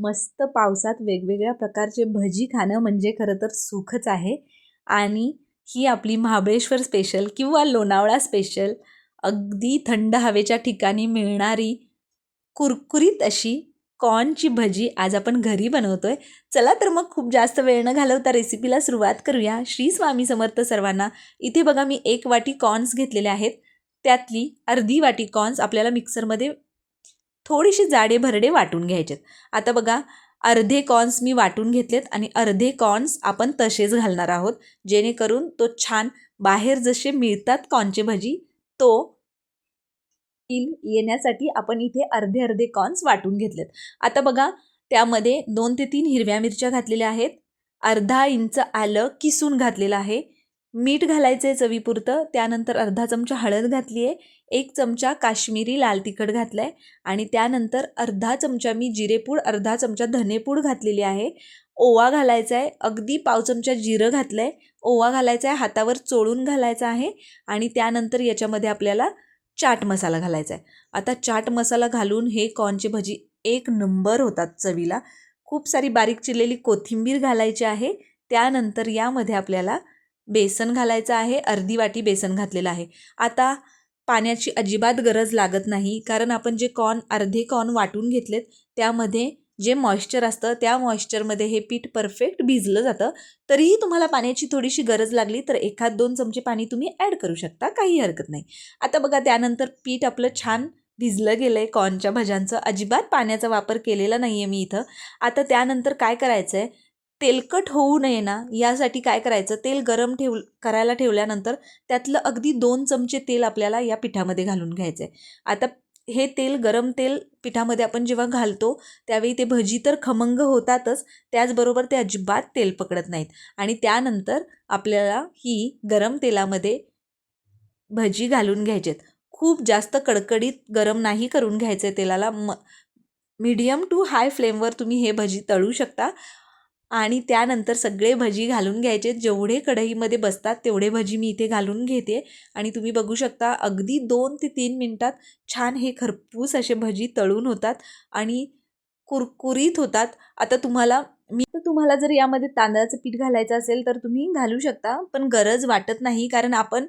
मस्त पावसात वेगवेगळ्या प्रकारचे भजी खाणं म्हणजे खरं तर सुखच आहे. आणि ही आपली महाबळेश्वर स्पेशल किंवा लोणावळा स्पेशल अगदी थंड हवेच्या ठिकाणी मिळणारी कुरकुरीत अशी कॉर्नची भजी आज आपण घरी बनवतो आहे चला तर मग खूप जास्त वेळ न घालवता रेसिपीला सुरुवात करूया. श्री स्वामी समर्थ सर्वांना इथे बघा मी एक वाटी कॉर्न्स घेतलेले आहेत. त्यातली अर्धी वाटी कॉर्न्स आपल्याला मिक्सरमध्ये थोडीशी जाडे भरडे वाटून घ्यायचेत. आता बघा अर्धे कॉर्न्स मी वाटून घेतलेत आणि अर्धे कॉर्न्स आपण तसेच घालणार आहोत. जेणेकरून तो छान बाहेर जसे मिळतात कॉर्नचे भजी तो फील येण्यासाठी आपण इथे अर्धे अर्धे कॉर्न्स वाटून घेतलेत. आता बघा त्यामध्ये दोन ते तीन हिरव्या मिरच्या घातलेल्या आहेत. अर्धा इंच आलं किसून घातलेलं आहे. मीठ घालायचं आहे चवीपुरतं. त्यानंतर अर्धा चमचा हळद घातली आहे एक चमचा काश्मीरी लाल तिखट घातलं आहे आणि त्यानंतर अर्धा चमचा मी जिरेपूड अर्धा चमचा धनेपूड घातलेली आहे. ओवा घालायचा आहे अगदी पाव चमचा जिरं घातलं आहे ओवा घालायचा आहे हातावर चोळून घालायचा आहे आणि त्यानंतर याच्यामध्ये आपल्याला चाट मसाला घालायचा आहे आता चाट मसाला घालून हे कॉर्नचे भजी एक नंबर होतात चवीला. खूप सारी बारीक चिरलेली कोथिंबीर घालायची आहे. त्यानंतर यामध्ये आपल्याला बेसन घालायचं आहे अर्धी वाटी बेसन घातलेलं आहे. आता पाण्याची अजिबात गरज लागत नाही. कारण आपण जे कॉर्न अर्धे कॉर्न वाटून घेतलेत त्यामध्ये जे मॉइश्चर असतं त्या मॉइश्चरमध्ये हे पीठ परफेक्ट भिजलं जातं. तरीही तुम्हाला पाण्याची थोडीशी गरज लागली तर एखाद दोन चमचे पाणी तुम्ही ॲड करू शकता काही हरकत नाही. आता बघा त्यानंतर पीठ आपलं छान भिजलं गेलं आहे कॉर्नच्या भज्यांचं. अजिबात पाण्याचा वापर केलेला नाही आहे मी इथं. आता त्यानंतर काय करायचं आहे तेलकट होऊ नये ना यासाठी काय करायचं? तेल गरम ठेव करायला ठेवल्यानंतर त्यातलं अगदी दोन चमचे तेल आपल्याला या पिठामध्ये घालून घ्यायचं आहे आता हे तेल गरम तेल पिठामध्ये आपण जेव्हा घालतो त्यावेळी ते भजी तर खमंग होतातच त्याचबरोबर ते अजिबात तेल पकडत नाहीत. आणि त्यानंतर आपल्याला ही गरम तेलामध्ये भजी घालून घ्यायचेत. खूप जास्त कडकडीत गरम नाही करून घ्यायचं आहे तेलाला. म मीडियम टू हाय फ्लेमवर तुम्ही हे भजी तळू शकता. आणि त्यानंतर सगळे भजी घालून घ्यायचे. जेवढे कढईमध्ये बसतात तेवढे भजी मी इथे घालून घेते. आणि तुम्ही बघू शकता अगदी दोन ते तीन मिनटात छान हे खरपूस असे भजी तळून होतात आणि कुरकुरीत होतात. आता तुम्हाला मी तर तुम्हाला जर यामध्ये तांदळाचं पीठ घालायचं असेल तर तुम्ही घालू शकता पण गरज वाटत नाही कारण आपण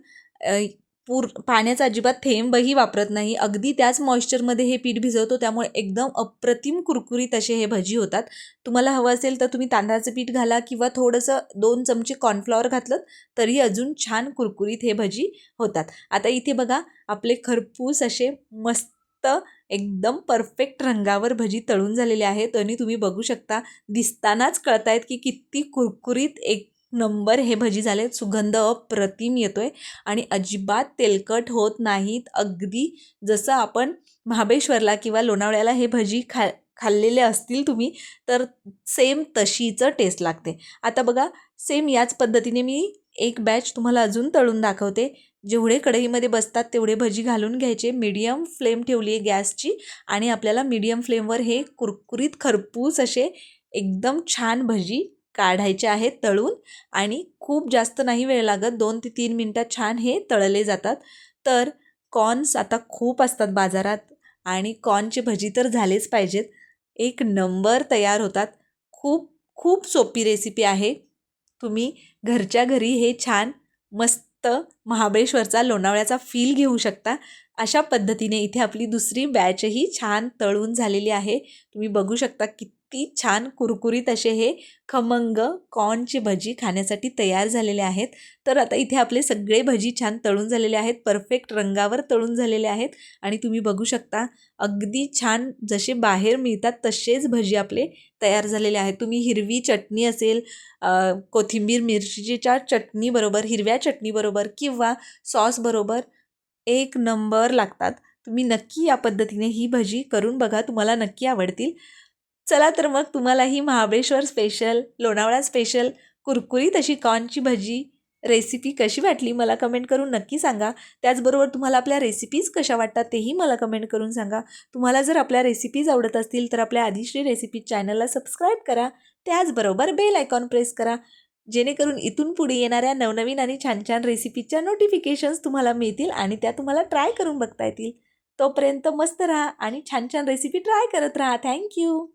पूर पाण्याचा अजिबात थेंबही वापरत नाही. अगदी त्याच मॉइश्चरमध्ये हे पीठ भिजवतो त्यामुळे एकदम अप्रतिम कुरकुरीत असे हे भजी होतात. तुम्हाला हवं असेल तर तुम्ही तांदळाचं पीठ घाला किंवा थोडंसं दोन चमचे कॉर्नफ्लॉवर घातलं तरी अजून छान कुरकुरीत हे भजी होतात. आता इथे बघा आपले खरपूस असे मस्त एकदम परफेक्ट रंगावर भजी तळून झालेले आहेत आणि तुम्ही बघू शकता दिसतानाच कळतायत की किती कुरकुरीत एक नंबर हे भजी झाले. सुगंध अप्रतिम येतो आहे आणि अजिबात तेलकट होत नाहीत. अगदी जसं आपण महाबळेश्वरला किंवा लोणावळ्याला हे भजी खा खाल्लेले असतील तुम्ही तर सेम तशीचं टेस्ट लागते. आता बघा सेम याच पद्धतीने मी एक बॅच तुम्हाला अजून तळून दाखवते. जेवढे कढईमध्ये बसतात तेवढे भजी घालून घ्यायचे. मीडियम फ्लेम ठेवली आहे गॅसची. आणि आपल्याला मीडियम फ्लेमवर हे कुरकुरीत खरपूस असे एकदम छान भजी काढायचे आहेत तळून आणि खूप जास्त नाही वेळ लागत दोन ते तीन मिनटात छान हे तळले जातात. तर कॉर्न्स आता खूप असतात बाजारात आणि कॉर्नचे भजी तर झालेच पाहिजेत. एक नंबर तयार होतात. खूप खूप सोपी रेसिपी आहे. तुम्ही घरच्या घरी हे छान मस्त महाबळेश्वरचा लोणावळ्याचा फील घेऊ शकता. अशा पद्धतीने इथे आपली दुसरी बॅचही छान तळून झालेली आहे. तुम्ही बघू शकता किती छान कुरकुरीत असे हे खमंग कॉर्नची भजी खाण्यासाठी तयार झालेले आहेत. तर आता इथे आपले सगळे भजी छान तळून झालेले आहेत. परफेक्ट रंगावर तळून झालेले आहेत. आणि तुम्ही बघू शकता अगदी छान जसे बाहेर मिळतात तसेच भजी आपले तयार झालेले आहेत. तुम्ही हिरवी चटणी असेल कोथिंबीर मिरचीच्या चटणीबरोबर हिरव्या चटणीबरोबर किंवा सॉसबरोबर एक नंबर लागतात. तुम्ही नक्की या पद्धतीने ही भजी करून बघा. तुम्हाला नक्की आवडतील. चला तर मग तुम्हाला ही महाबळेश्वर स्पेशल लोणावळा स्पेशल कुरकुरीत अशी कॉर्नची भजी रेसिपी कशी वाटली मला कमेंट करून नक्की सांगा. त्याचबरोबर तुम्हाला आपल्या रेसिपीज कशा वाटतात तेही मला कमेंट करून सांगा. तुम्हाला जर आपल्या रेसिपीज आवडत असतील तर आपल्या आदिश्री रेसिपीज चॅनलला सबस्क्राईब करा. त्याचबरोबर बेल आयकॉन प्रेस करा. जेणेकरून इथून पुढे येणाऱ्या नवनवीन आणि छान छान रेसिपीच्या नोटिफिकेशन्स तुम्हाला मिळतील आणि त्या तुम्हाला ट्राय करून बघता येतील. तोपर्यंत मस्त राहा आणि छान छान रेसिपी ट्राय करत राहा. थँक्यू